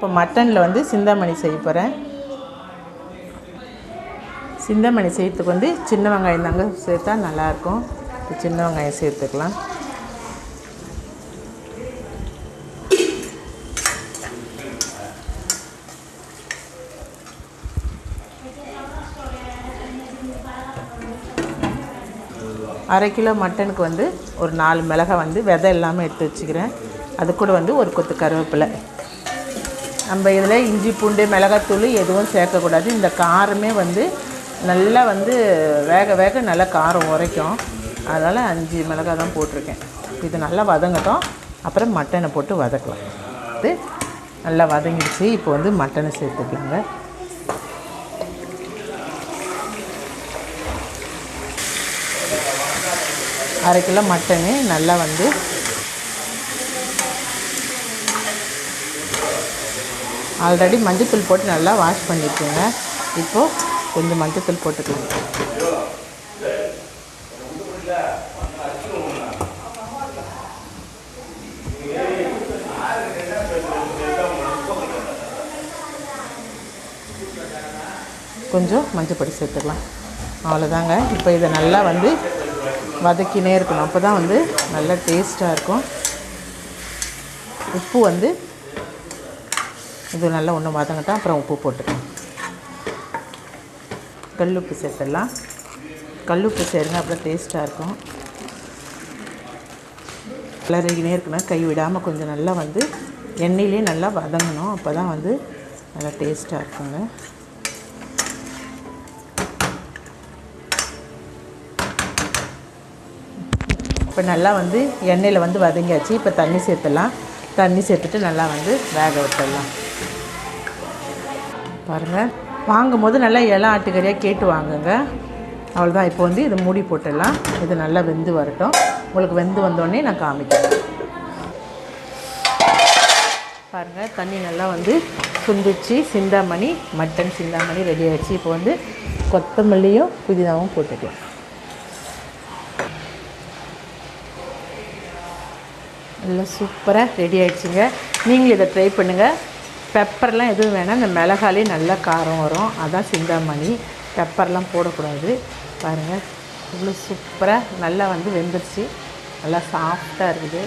இப்போ மட்டனில் வந்து சிந்தாமணி செய்ய போகிறேன். சிந்தாமணி செய்யறதுக்கு வந்து சின்ன வெங்காயம் தாங்க சேர்த்தா நல்லாயிருக்கும். இப்போ சின்ன வெங்காயம் சேர்த்துக்கலாம். அரை கிலோ மட்டனுக்கு வந்து ஒரு நாலு மிளகாய் வந்து விதை இல்லாமல் எடுத்து வச்சுக்கிறேன். அது கூட வந்து ஒரு கொத்து கருவேப்பிலை. நம்ம இதில் இஞ்சி பூண்டு மிளகாத்தூள் எதுவும் சேர்க்கக்கூடாது. இந்த காரமே வந்து நல்லா வந்து வேக வேக நல்லா காரம் உரைக்கும். அதனால் அஞ்சு மிளகாய் தான் போட்டிருக்கேன். இது நல்லா வதங்கட்டும். அப்புறம் மட்டனை போட்டு வதக்கலாம். இது நல்லா வதங்கிடுச்சு. இப்போ வந்து மட்டனை சேர்த்துக்கலாங்க. அரை கிலோ மட்டனு நல்லா வந்து ஆல்ரெடி மஞ்சத்தூள் போட்டு நல்லா வாஷ் பண்ணிக்கோங்க. இப்போது கொஞ்சம் மஞ்சத்தூள் போட்டுக்கலாம். கொஞ்சம் மஞ்சப்பொடி சேர்த்துக்கலாம். அவ்வளோதாங்க இப்போ இதை நல்லா வந்து வதக்கினே இருக்கணும். அப்போ தான் வந்து நல்லா டேஸ்ட்டாக இருக்கும். உப்பு வந்து இது நல்லா ஒன்று வதங்கட்டும். அப்புறம் உப்பு போட்டுக்கலாம் கல்லுப்பு சேர்த்துடலாம். கல்லுப்பு சேருங்க அப்புறம் டேஸ்ட்டாக இருக்கும். கிளறிக்கினே இருக்கணும். கை விடாமல் கொஞ்சம் நல்லா வந்து எண்ணெயிலே நல்லா வதங்கணும். அப்போ தான் வந்து நல்லா டேஸ்ட்டாக இருக்குங்க. இப்போ நல்லா வந்து எண்ணெயில் வந்து வதங்கியாச்சு. இப்போ தண்ணி சேர்த்துடலாம். தண்ணி சேர்த்துட்டு நல்லா வந்து வேக விட்டுடலாம். பாருங்கள் வாங்கும் போது நல்லா இலை ஆட்டுக்கறியாக கேட்டு வாங்குங்க. அவ்வளோதான் இப்போ வந்து இது மூடி போட்டுடலாம். இது நல்லா வெந்து வரட்டும். உங்களுக்கு வெந்து வந்தோடனே நான் காமிக்கிறேன். பாருங்கள் தண்ணி நல்லா வந்து சுந்துச்சு சிந்தாமணி மட்டன் சிந்தாமணி ரெடி ஆகிடுச்சு இப்போ வந்து கொத்தமல்லியும் புதினாவும் போட்டுக்கலாம். நல்லா சூப்பராக ரெடி ஆகிடுச்சிங்க நீங்களும் இதை ட்ரை பண்ணுங்கள் பெப்பர்லாம் எதுவும் வேணாம். இந்த மிளகாலே நல்லா காரம் வரும். அதான் சிந்தாமணி. பெப்பர்லாம் போடக்கூடாது. பாருங்கள் இவ்வளோ சூப்பராக நல்லா வந்து வெந்துருச்சு. நல்லா சாஃப்டாக இருக்குது.